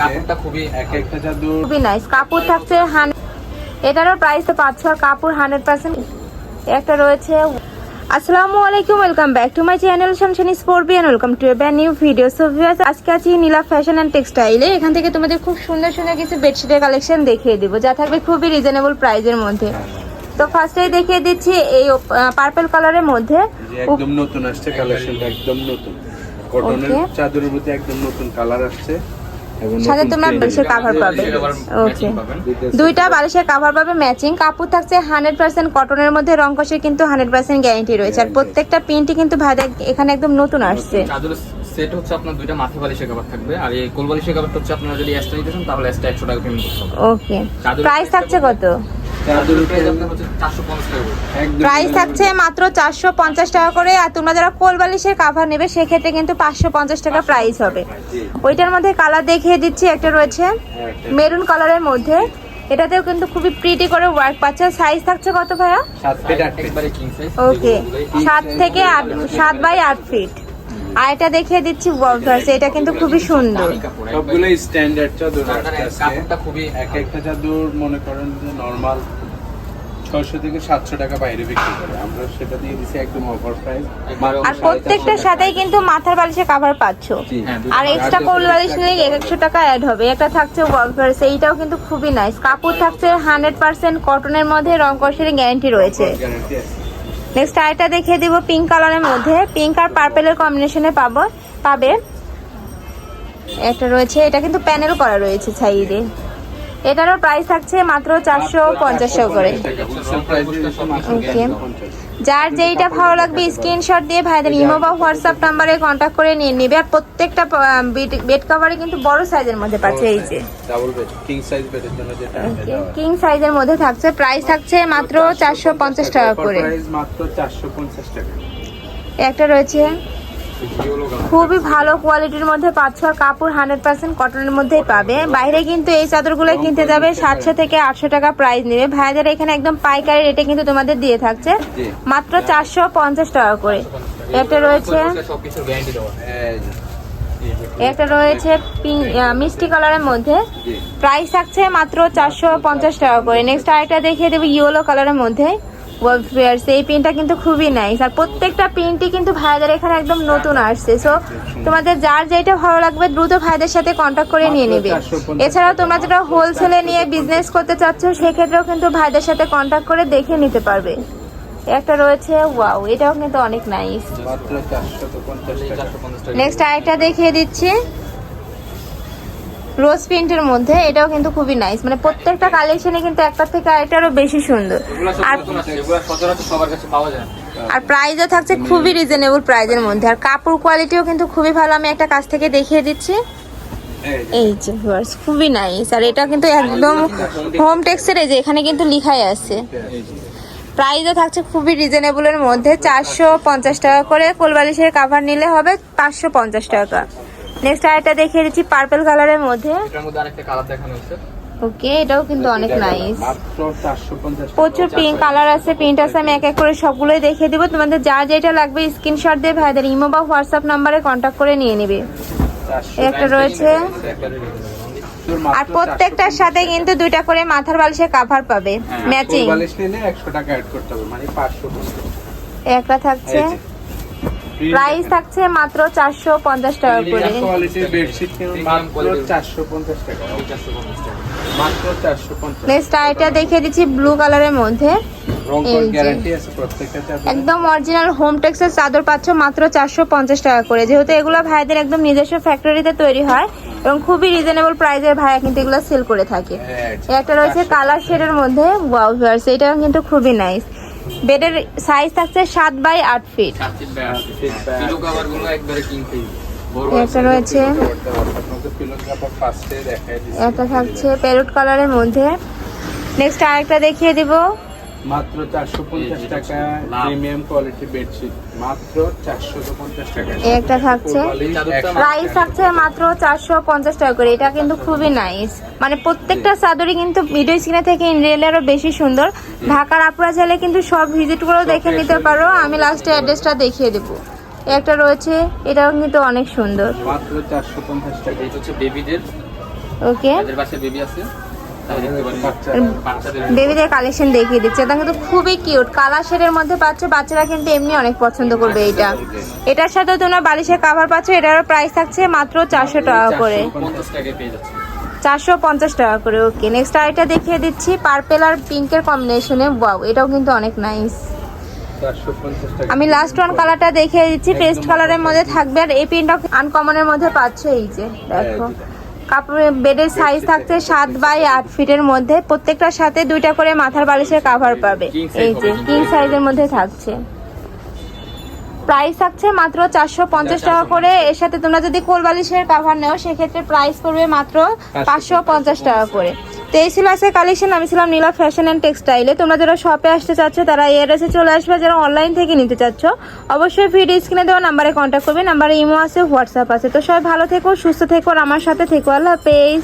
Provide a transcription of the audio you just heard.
কাপড়টা খুবই এক একটা চাদর খুবই নাইস কাপড় থাকছে হান এটারও প্রাইস তো পাঁচশো আর কাপড় হান্ড্রেড পার্সেন্ট একটা রয়েছে। আসসালামু আলাইকুম welcome back to my channel Sporby and welcome to a new video so viewers আজকে আছি নীলা ফ্যাশন অ্যান্ড টেক্সটাইলে এখান থেকে তোমাদের খুব সুন্দর সুন্দর কিছু বেডশিটের কালেকশন দেখিয়ে দিব যা থাকবে খুবই রিজনেবল প্রাইজের মধ্যে। তো ফার্স্টেই দেখিয়ে দিচ্ছি এই পার্পল কালারের মধ্যে। একদম নতুন আসছে কালেকশনটা একদম নতুন। কটনের চাদরের মধ্যে একদম নতুন কালার আসছে। সাথে তোমরা বালিশের কাভার পাবে। ওকে দুইটা বালিশের কাভার পাবে ম্যাচিং কাপড় থাকছে হান্ড্রেড পার্সেন্ট কটনের মধ্যে রং কষের কিন্তু হান্ড্রেড পার্সেন্ট গ্যারেন্টি রয়েছে। আর প্রত্যেকটা প্রিন্টই কিন্তু ভাইদের এখানে একদম নতুন আসছে। সেট হচ্ছে আপনার দুইটা মাথা বালিশের কভার থাকবে। আর এই কোল বালিশের কভারটা হচ্ছে আপনারা যদি এক্সট্রা নিতে চান তাহলে এক্সট্রা একশো টাকা পেমেন্ট করতে হবে। ওকে প্রাইস থাকছে কত? প্রাইস থাকছে মাত্র চারশো পঞ্চাশ টাকা করে। আর তোমরা যারা কোল বালিশের কাভার নেবে সেক্ষেত্রে কিন্তু পাঁচশো পঞ্চাশ টাকা প্রাইস হবে। ওইটার মধ্যে কালার দেখিয়ে দিচ্ছি একটা রয়েছে হ্যাঁ, মেরুন কালারের মধ্যে। এটাতেও কিন্তু খুবই প্রিটি করে ওয়ার্ক পাচ্ছে। সাইজ থাকছে কত ভাইয়া? সাত ফিট আট ফিট একবারে কিং সাইজ ওকে সাত থেকে আট সাত বাই আট ফিট আর এটা দেখিয়ে দিচ্ছি ওয়ার্কার্স এটা কিন্তু খুবই সুন্দর। সবগুলো স্ট্যান্ডার্ড চাদর কাপড়টা খুবই এক একটা চাদর মনে করেন যে নর্মাল ছয়শো থেকে সাতশো টাকা বাইরে বিক্রি করে। আমরা সেটা দিয়ে দিছি একদম অফার প্রাইস আর প্রত্যেকটার সাথেই কিন্তু মাথার বালিশে কাভার পাচ্ছ। হ্যাঁ, আর এক্সট্রা কোল বালিশ নিলে একশো টাকা অ্যাড হবে। একটা থাকছে ওয়ার্কার্স এইটাও কিন্তু খুবই নাইস কাপড় থাকছে হান্ড্রেড পার্সেন্ট কটনের মধ্যে রং কষের গ্যারান্টি রয়েছে। গ্যারান্টি আছে। নেক্সট আরেকটা দেখিয়ে দিব পিঙ্ক কালারের মধ্যে। পিঙ্ক আর পার্পেলের কম্বিনেশনে পাবো। পাবে। একটা রয়েছে, এটা কিন্তু প্যানেল করা রয়েছে সাইডে। এটারও প্রাইস থাকছে মাত্র চারশো পঞ্চাশ করে. 450 যার যেইটা ভালো লাগবে স্ক্রিনশট দিয়ে ভাইদের ইমো বা হোয়াটসঅ্যাপ নাম্বারে কন্ট্যাক্ট করে নিয়ে নিবে। আর প্রত্যেকটা বেড কভারে কিন্তু বড় সাইজের মধ্যে পাচ্ছে এই যে। ডাবল বেড কিং সাইজ বেডের জন্য যেটা এটা দেওয়া কিং সাইজের মধ্যে থাকছে। প্রাইস থাকছে মাত্র চারশো পঞ্চাশ টাকা। করে। প্রাইস মাত্র 450 টাকা। একটা রয়েছে। খুবই ভালো কোয়ালিটির মধ্যে পাচ্ছ আর কাপড় হান্ড্রেড পার্সেন্ট কটনের মধ্যেই পাবে। বাইরে কিন্তু এই চাদরগুলো কিনতে যাবে সাতশো থেকে আটশো টাকা প্রাইস নেবে। ভাইদের এখানে একদম পাইকারি রেটে কিন্তু তোমাদের দিয়ে থাকছে। মাত্র চারশো পঞ্চাশ টাকা করে। একটা রয়েছে একটা রয়েছে মিষ্টি কালারের মধ্যে। প্রাইস থাকছে মাত্র চারশো পঞ্চাশ টাকা করে। নেক্সট আরেকটা দেখিয়ে দেবো ইয়েলো কালারের মধ্যে। ওয়ার্কস এই প্রিন্টটা কিন্তু খুবই নাইস আর প্রত্যেকটা প্রিন্টই কিন্তু ভাইদের এখানে একদম নতুন আসছে। সো তোমাদের যার যেটা ভালো লাগবে দ্রুত ভাইদের সাথে কন্ট্যাক্ট করে নিয়ে নেবে। এছাড়াও তোমরা যেটা হোলসেলে নিয়ে বিজনেস করতে চাচ্ছ সেক্ষেত্রেও কিন্তু ভাইদের সাথে কন্ট্যাক্ট করে দেখে নিতে পারবে। একটা রয়েছে ওয়াও এটাও কিন্তু অনেক নাইস মাত্র 450 টাকা চারশো পঞ্চাশ টাকা। নেক্সট আরেকটা দেখিয়ে দিচ্ছি। রোজ প্রিন্টের মধ্যে এটাও কিন্তু খুবই নাইস মানে প্রত্যেকটা কালেকশনে কিন্তু একটা থেকে আরেকটারও বেশি সুন্দর। আর। আর প্রাইসও থাকছে খুবই রিজনেবল প্রাইজের মধ্যে। আর কাপড় কোয়ালিটিও কিন্তু খুবই ভালো আমি একটা কাছ থেকে দেখিয়ে দিচ্ছি। এই যে, viewers, খুবই নাইস আর এটা কিন্তু একদম হোম টেক্সের এই যে এখানে কিন্তু লিখাই আছে। প্রাইসও থাকছে খুবই রিজনেবলের মধ্যে। চারশো পঞ্চাশ টাকা করে কোলবালিশের কাভার নিলে হবে পাঁচশো পঞ্চাশ টাকা। নেক্সট আরেকটা দেখিয়ে দিচ্ছি পার্পল কালারের মধ্যে। এটার মধ্যে আরেকটা কালার দেখানো হয়েছে। ওকে এটাও কিন্তু অনেক নাইস মাত্র 450 টাকা। প্রচুর পিঙ্ক কালার আছে প্রিন্ট আছে আমি এক এক করে সবগুলোই দেখিয়ে দিব। তোমাদের যা যেটা লাগবে স্ক্রিনশট দিয়ে ভাইদের ইমো বা হোয়াটসঅ্যাপ নাম্বারে কন্ট্যাক্ট করে নিয়ে নিবে। 400 একটা রয়েছে। আর প্রত্যেকটার সাথে কিন্তু দুইটা করে মাথার বালিশের কাভার পাবে। ম্যাচিং বালিশ নিলে 100 টাকা অ্যাড করতে হবে মানে 550 একটা থাকছে। প্রাইস থাকছে মাত্র চারশো পঞ্চাশ টাকা করে। কোয়ালিটির বেডশিট মাত্র quality-র। 450 টাকা। এই চারশো পঞ্চাশ টাকা। মাত্র 450 নেক্সট আইটা দেখিয়ে দিচ্ছি ব্লু কালারের মধ্যে। একদম অরিজিনাল হোম টেক্সের চাদর পাচ্ছ মাত্র চারশো পঞ্চাশ টাকা করে। যেহেতু এগুলো ভাইদের একদম নিজস্ব ফ্যাক্টরিতে তৈরি হয় এবং খুবই রিজনেবল প্রাইসের ভাইয়া কিন্তু এগুলো সেল করে থাকে। হ্যাঁ, একটা রয়েছে কালার শেডের মধ্যে ওয়াও ভিউয়ার্স এটাও কিন্তু খুবই নাইস বেডের সাইজ থাকছে সাত বাই আট ফিট। বড় একটা রয়েছে। একটা থাকছে পেরুট কালারের মধ্যে। নেক্সট আরেকটা দেখিয়ে দিব। মাত্র 450 টাকা প্রিমিয়াম কোয়ালিটি বেডশিট মাত্র 450 টাকা। একটা থাকছে? প্রাইস থাকছে মাত্র চারশো পঞ্চাশ টাকা করে। এটা কিন্তু খুবই নাইস মানে প্রত্যেকটা চাদরই কিন্তু ভিডিও স্ক্রিনে থেকে ইন রিয়েল আরও বেশি সুন্দর। ঢাকার আপুরা চাইলে কিন্তু সব ভিজিট করেও দেখে নিতে পারো। আমি লাস্টে অ্যাড্রেসটা দেখিয়ে দেবো। একটা রয়েছে এটাও কিন্তু অনেক সুন্দর। মাত্র 450 টাকা। এটা হচ্ছে বেবিদের ওকে বেবি আছে। বেবিদের কালেকশন দেখিয়ে দিচ্ছে। এটা কিন্তু খুবই কিউট কালার শেডের মধ্যে পাচ্ছ, বাচ্চারা কিন্তু এমনি অনেক পছন্দ করবে এটা এটার সাথে তোমরা বালিশের কাভার পাচ্ছ, এটারও প্রাইস থাকছে মাত্র চারশো টাকা করে। চারশো পঞ্চাশ টাকা করে ওকে নেক্সট আরেকটা দেখিয়ে দিচ্ছি পার্পেল আর পিঙ্কের কম্বিনেশনে ওয়াও এটাও কিন্তু অনেক নাইস আমি লাস্ট ওয়ান কালারটা দেখিয়ে দিচ্ছি পেস্ট কালারের মধ্যে থাকবে, আর এই পিনটা আনকমনের মধ্যে পাচ্ছে এই যে, দেখো। কাপড়ের বেডের সাইজ থাকছে সাত বাই আট ফিটের মধ্যে। প্রত্যেকটার সাথে দুইটা করে মাথার বালিশের কাভার পাবে। এই যে কিং সাইজের মধ্যে থাকছে। প্রাইস থাকছে মাত্র চারশো পঞ্চাশ টাকা করে। এর সাথে তোমরা যদি কোল বালিশের কাভার নেও সেক্ষেত্রে প্রাইস পড়বে মাত্র পাঁচশো পঞ্চাশ। টাকা করে। তো এই কালেকশন আমি ছিলাম নীলা ফ্যাশন অ্যান্ড টেক্সটাইলে তোমরা যারা শপে আসতে চাচ্ছ, তারা এড্রেসে চলে আসবে। যারা অনলাইন থেকে নিতে চাচ্ছ, অবশ্যই ভিডিও স্ক্রিনে দেওয়া নাম্বারে কন্ট্যাক্ট করবে। নাম্বারে ইমো আছে হোয়াটসঅ্যাপ আছে। তো সবাই ভালো থেকো, সুস্থ থেকো, আর আমার সাথে থেকো। আল্লাহ হাফেজ।